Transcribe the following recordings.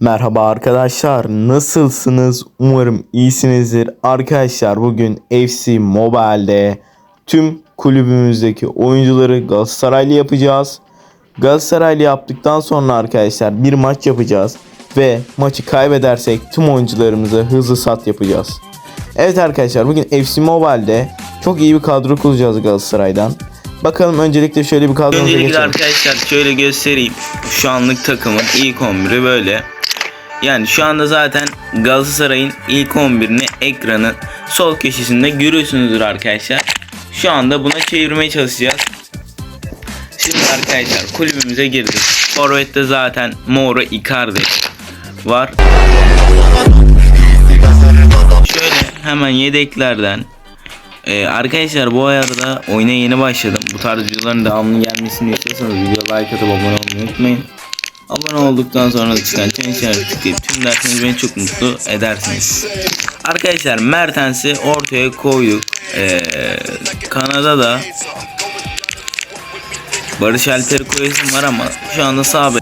Merhaba arkadaşlar nasılsınız? Umarım iyisinizdir. Arkadaşlar bugün FC Mobile'de tüm kulübümüzdeki oyuncuları Galatasaraylı yapacağız. Galatasaraylı yaptıktan sonra arkadaşlar bir maç yapacağız ve maçı kaybedersek tüm oyuncularımızı hızlı sat yapacağız. Evet arkadaşlar bugün FC Mobile'de çok iyi bir kadro kuracağız Galatasaray'dan. Bakalım öncelikle şöyle bir kadromuza Öncelikle geçelim. arkadaşlar şöyle göstereyim. Şu anlık takımın ilk 11'i böyle. Yani şu anda zaten Galatasaray'ın ilk 11'ini ekranın sol köşesinde görüyorsunuzdur arkadaşlar. Şu anda buna çevirmeye çalışacağız. Şimdi arkadaşlar kulübümüze girdik. Forvet'te zaten Moro Icardi var. Şöyle hemen yedeklerden ee, arkadaşlar bu arada oyuna yeni başladım. Bu tarz videoların devamlı gelmesini istiyorsanız video like atıp abone olmayı unutmayın. Abone olduktan sonra çıkan çan tıklayıp tüm derseniz beni çok mutlu edersiniz. Arkadaşlar Mertens'i ortaya koyduk. Ee, Kanada'da Barış Alper'i koyasım var ama şu anda sağ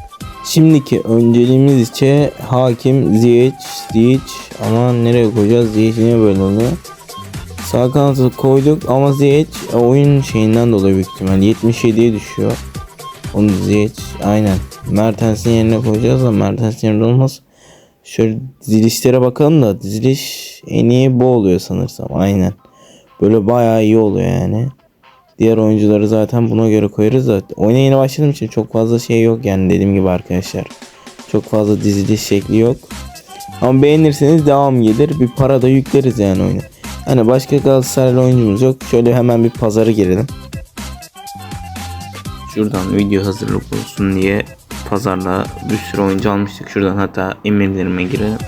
Şimdiki önceliğimiz içe hakim Ziyech, Ziyech ama nereye koyacağız? Ziyech niye böyle oluyor? Sağ kanatı koyduk ama Ziyech oyun şeyinden dolayı büyük ihtimal 77'ye düşüyor. Onu Ziyech aynen. Mertens'in yerine koyacağız da Mertens'in yerine olmaz. Şöyle dizilişlere bakalım da diziliş en iyi bu oluyor sanırsam aynen. Böyle bayağı iyi oluyor yani. Diğer oyuncuları zaten buna göre koyarız da oyuna yeni başladığım için çok fazla şey yok yani dediğim gibi arkadaşlar. Çok fazla diziliş şekli yok. Ama beğenirseniz devam gelir. Bir para da yükleriz yani oyuna. Hani başka Galatasaraylı oyuncumuz yok. Şöyle hemen bir pazara girelim. Şuradan video hazırlık olsun diye pazarda bir sürü oyuncu almıştık. Şuradan hatta emirlerime girelim.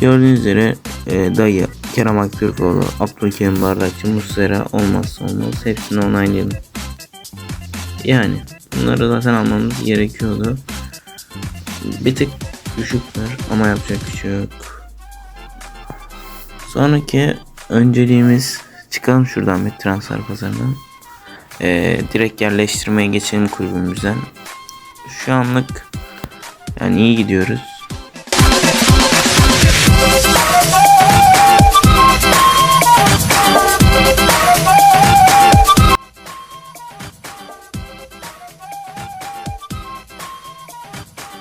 Gördüğünüz üzere e, dayı, Kerem Aktürkoğlu, Abdülkerim Bardakçı, Muslera olmazsa olmaz. Hepsini onaylayalım. Yani bunları zaten almamız gerekiyordu. Bir tık düşükler ama yapacak bir şey yok. Sonraki önceliğimiz çıkalım şuradan bir transfer pazarından. Ee, direkt yerleştirmeye geçelim kulübümüzden. Şu anlık yani iyi gidiyoruz.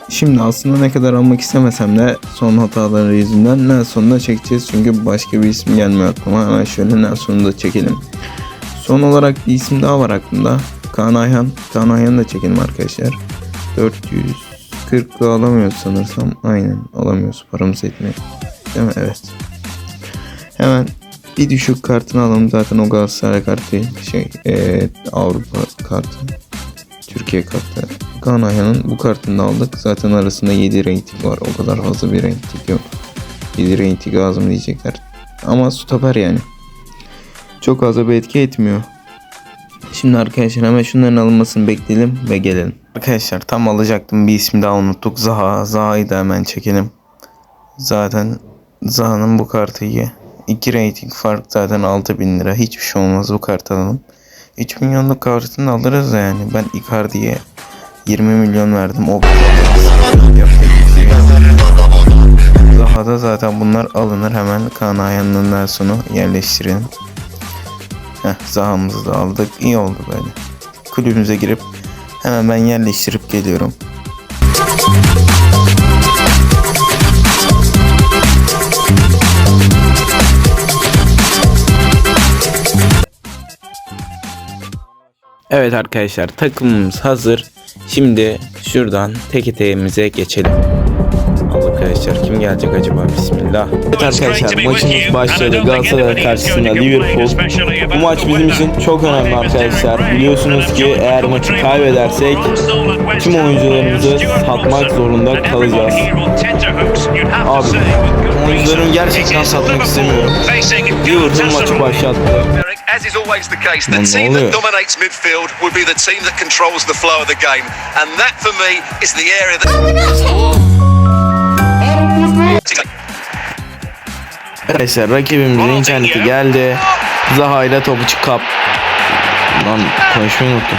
Şimdi aslında ne kadar almak istemesem de son hataları yüzünden Nelson'u da çekeceğiz. Çünkü başka bir isim gelmiyor aklıma. Hemen şöyle Nelson'u da çekelim. Son olarak bir isim daha var aklımda. Kaan Ayhan. Kaan Ayhan'ı da çekelim arkadaşlar. 440 alamıyoruz sanırsam. Aynen alamıyoruz. Paramız etmiyor. Değil mi? Evet. Hemen bir düşük kartını alalım. Zaten o Galatasaray kartı değil. Şey, eee, Avrupa kartı. Türkiye kartı. Kaan Ayhan'ın bu kartını da aldık. Zaten arasında 7 rating var. O kadar fazla bir rating yok. 7 rating lazım diyecekler. Ama stoper yani. Çok fazla bir etki etmiyor. Şimdi arkadaşlar hemen şunların alınmasını bekleyelim ve gelelim. Arkadaşlar tam alacaktım bir ismi daha unuttuk. Zaha. Zaha'yı da hemen çekelim. Zaten Zaha'nın bu kartı iyi. 2 rating fark zaten 6000 lira. Hiçbir şey olmaz bu kartı alalım. 3 milyonluk kartını alırız yani. Ben Icardi'ye 20 milyon verdim. O. Zaha'da zaten bunlar alınır. Hemen Kaan Ayhan'ın Nelson'u yerleştirelim. Heh, Zaha'mızı da aldık. İyi oldu böyle. Kulübümüze girip hemen ben yerleştirip geliyorum. Evet arkadaşlar takımımız hazır. Şimdi şuradan tek eteğimize geçelim. Arkadaşlar kim gelecek acaba? Bismillah. Evet arkadaşlar maçımız başladı. Galatasaray karşısında Liverpool. Bu maç bizim için çok önemli arkadaşlar. Biliyorsunuz ki eğer maçı kaybedersek tüm oyuncularımızı satmak zorunda kalacağız. Abi oyuncularımı gerçekten satmak istemiyorum. Liverpool maçı başlattı. As is always the case, the team oluyor? that dominates midfield will be the team that controls the flow of the game. And that for me is the area that. Arkadaşlar rakibimizin interneti geldi. Zaha ile topu çık kap. Lan konuşmayı unuttum.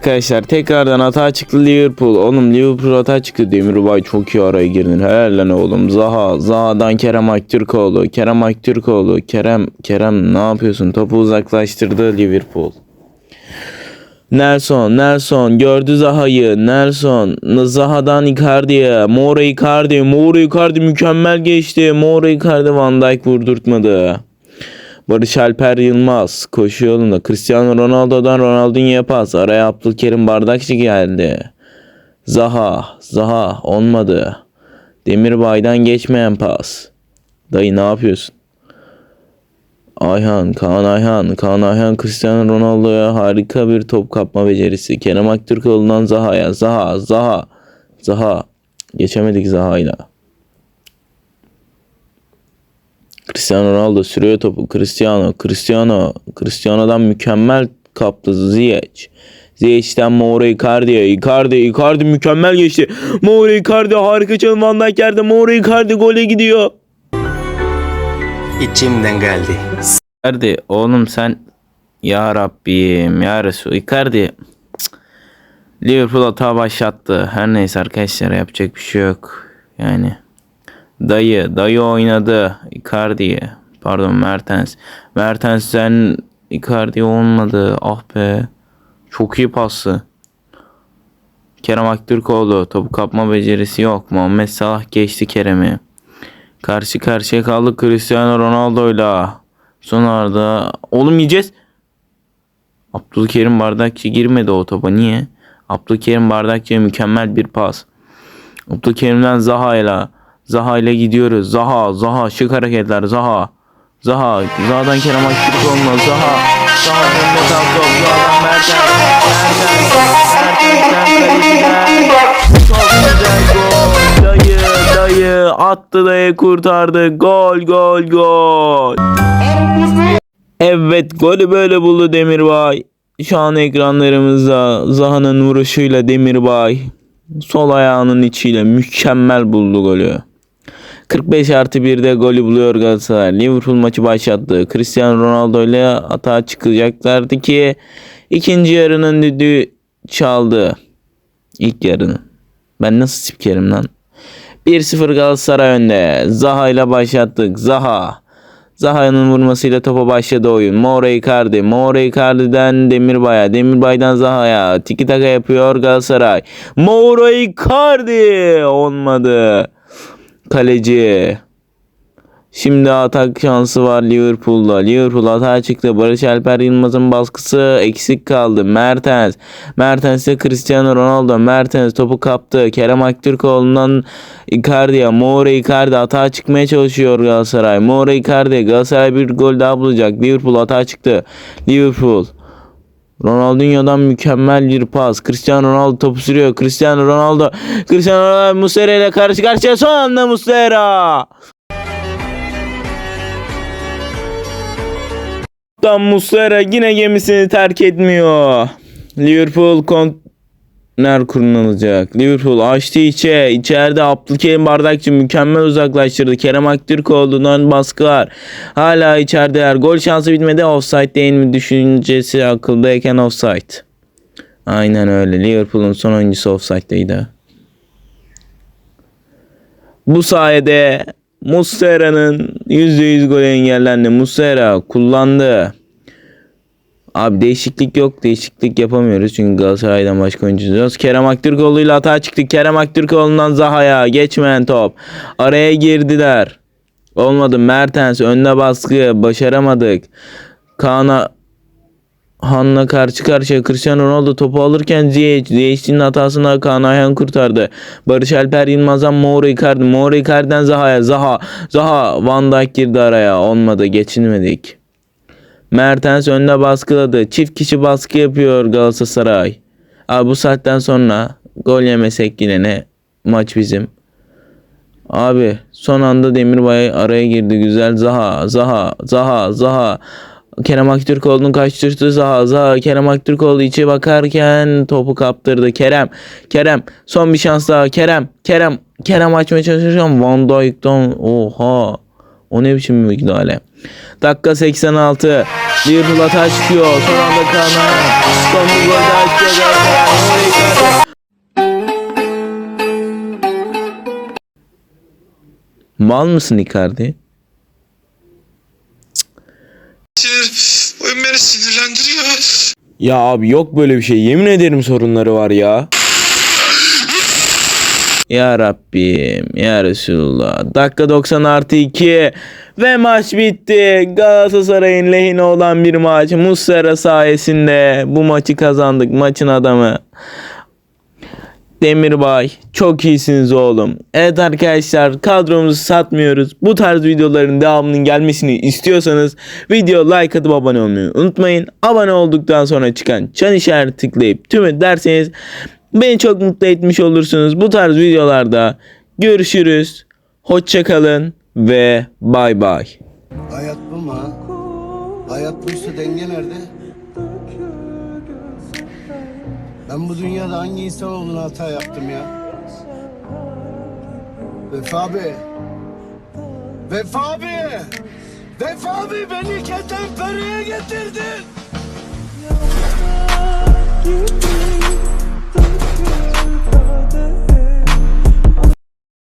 Arkadaşlar tekrardan hata çıktı Liverpool. Oğlum Liverpool hata çıktı. Demirbay çok iyi araya girdin. Helal lan oğlum. Zaha. Zaha'dan Kerem Aktürkoğlu. Kerem Aktürkoğlu. Kerem. Kerem ne yapıyorsun? Topu uzaklaştırdı Liverpool. Nelson, Nelson gördü Zaha'yı. Nelson, Zaha'dan Icardi'ye. Mora Icardi, Mora Icardi mükemmel geçti. Mora Icardi Van Dijk vurdurtmadı. Barış Alper Yılmaz koşu yolunda. Cristiano Ronaldo'dan Ronaldinho'ya pas. Araya Abdülkerim Bardakçı geldi. Zaha, Zaha olmadı. Demirbay'dan geçmeyen pas. Dayı ne yapıyorsun? Ayhan, Kaan Ayhan, Kaan Ayhan Cristiano Ronaldo'ya harika bir top kapma becerisi. Kerem Aktürkoğlu'ndan Zaha'ya, Zaha, Zaha, Zaha. Geçemedik Zaha'yla. Cristiano Ronaldo sürüyor topu. Cristiano, Cristiano, Cristiano'dan mükemmel kaptı Ziyech. Ziyech'ten Mauro Icardi'ye. Icardi, Icardi mükemmel geçti. Mauro Icardi harika çalım Van Dijk yerde. Mauro Icardi gole gidiyor. İçimden geldi. Icardi oğlum sen ya Rabbim ya Resul Icardi. Liverpool hata başlattı. Her neyse arkadaşlar yapacak bir şey yok. Yani dayı dayı oynadı Icardi'ye. Pardon Mertens. Mertens sen Icardi olmadı. Ah be. Çok iyi pası. Kerem Aktürkoğlu topu kapma becerisi yok. Muhammed Salah geçti Kerem'i. Karşı karşıya kaldık Cristiano Ronaldo'yla. Sonra oğlum yiyeceğiz. Abdülkerim Bardakçı girmedi o topa. Niye? Abdülkerim Bardakçı'ya mükemmel bir pas. Abdülkerim'den Zaha'yla Zaha ile gidiyoruz. Zaha, Zaha şık hareketler. Zaha. Zaha, Zaha'dan Kerem Aktürkoğlu'na Zaha. Zaha önünde kalktı. Zaha'dan Mertens. Mertens. Mertens'ten kaleciden. Çok güzel gol. Attı dayı kurtardı. Gol, gol, gol. Evet golü böyle buldu Demirbay. Şu an ekranlarımızda Zaha'nın vuruşuyla Demirbay sol ayağının içiyle mükemmel buldu golü. 45 artı 1'de golü buluyor Galatasaray. Liverpool maçı başlattı. Cristiano Ronaldo ile atağa çıkacaklardı ki ikinci yarının düdüğü çaldı. İlk yarının. Ben nasıl spikerim lan? 1-0 Galatasaray önde. Zaha ile başlattık. Zaha. Zaha'nın vurmasıyla topa başladı oyun. Moura Icardi. Moura Icardi'den Demirbay'a. Demirbay'dan Zaha'ya. Tiki taka yapıyor Galatasaray. Moura Icardi. Olmadı. Kaleci. Şimdi atak şansı var Liverpool'da. Liverpool hata çıktı. Barış Alper Yılmaz'ın baskısı eksik kaldı. Mertens. Mertens de Cristiano Ronaldo. Mertens topu kaptı. Kerem Aktürkoğlu'ndan Icardi'ye. Moura Icardi hata çıkmaya çalışıyor Galatasaray. Moura Icardi. Galatasaray bir gol daha bulacak. Liverpool hata çıktı. Liverpool. Ronaldinho'dan mükemmel bir pas. Cristiano Ronaldo topu sürüyor. Cristiano Ronaldo. Cristiano Ronaldo Muslera ile karşı karşıya son anda Muslera. Tam Muslera yine gemisini terk etmiyor. Liverpool korner kullanılacak. Liverpool açtı içe. İçeride Abdülkerim Bardakçı mükemmel uzaklaştırdı. Kerem Aktürkoğlu'ndan baskı var. Hala içerideler. Gol şansı bitmedi. Offside değil mi düşüncesi akıldayken offside. Aynen öyle. Liverpool'un son oyuncusu offside'deydi. Bu sayede Muslera'nın %100 golü engellendi. Muslera kullandı. Abi değişiklik yok. Değişiklik yapamıyoruz. Çünkü Galatasaray'dan başka oyuncu yok. Kerem Aktürkoğlu ile hata çıktık. Kerem Aktürkoğlu'ndan Zaha'ya. Geçmeyen top. Araya girdiler. Olmadı. Mertens önüne baskı. Başaramadık. Kaan'a Han'la karşı karşıya Cristiano Ronaldo topu alırken Ziyech, Ziyech'in hatasını Kaan Ayhan kurtardı. Barış Alper Yılmaz'dan Mauro Icardi, Mauro Icardi'den Zaha'ya, Zaha, Zaha Van Dijk girdi araya. Olmadı, geçinmedik. Mertens önde baskıladı. Çift kişi baskı yapıyor Galatasaray. Abi bu saatten sonra gol yemesek yine ne? Maç bizim. Abi son anda Demirbay araya girdi. Güzel Zaha, Zaha, Zaha, Zaha. Kerem Aktürkoğlu'nun kaçtırdı Zaha, Zaha. Kerem Aktürkoğlu içe bakarken topu kaptırdı. Kerem, Kerem. Son bir şans daha. Kerem, Kerem. Kerem açmaya çalışacağım. Van Dijk'tan oha. O ne biçim bir müdahale. Dakika 86. Liverpool hata çıkıyor. Son anda Kana. Son bir. Mal mısın Icardi? Sinir, oyun beni sinirlendiriyor. Ya abi yok böyle bir şey. Yemin ederim sorunları var ya. Ya Rabbim, ya Resulullah. Dakika 90 artı 2 ve maç bitti. Galatasaray'ın lehine olan bir maç. Muslera sayesinde bu maçı kazandık. Maçın adamı. Demirbay çok iyisiniz oğlum. Evet arkadaşlar kadromuzu satmıyoruz. Bu tarz videoların devamının gelmesini istiyorsanız video like atıp abone olmayı unutmayın. Abone olduktan sonra çıkan çan işareti tıklayıp tüm derseniz beni çok mutlu etmiş olursunuz. Bu tarz videolarda görüşürüz. Hoşçakalın ve bay bay. Hayat bu mu ha? Hayat buysa denge nerede? Ben bu dünyada hangi insan olduğunu hata yaptım ya? Vefa abi. Vefa abi. Vefa abi beni ketenpereye getirdin.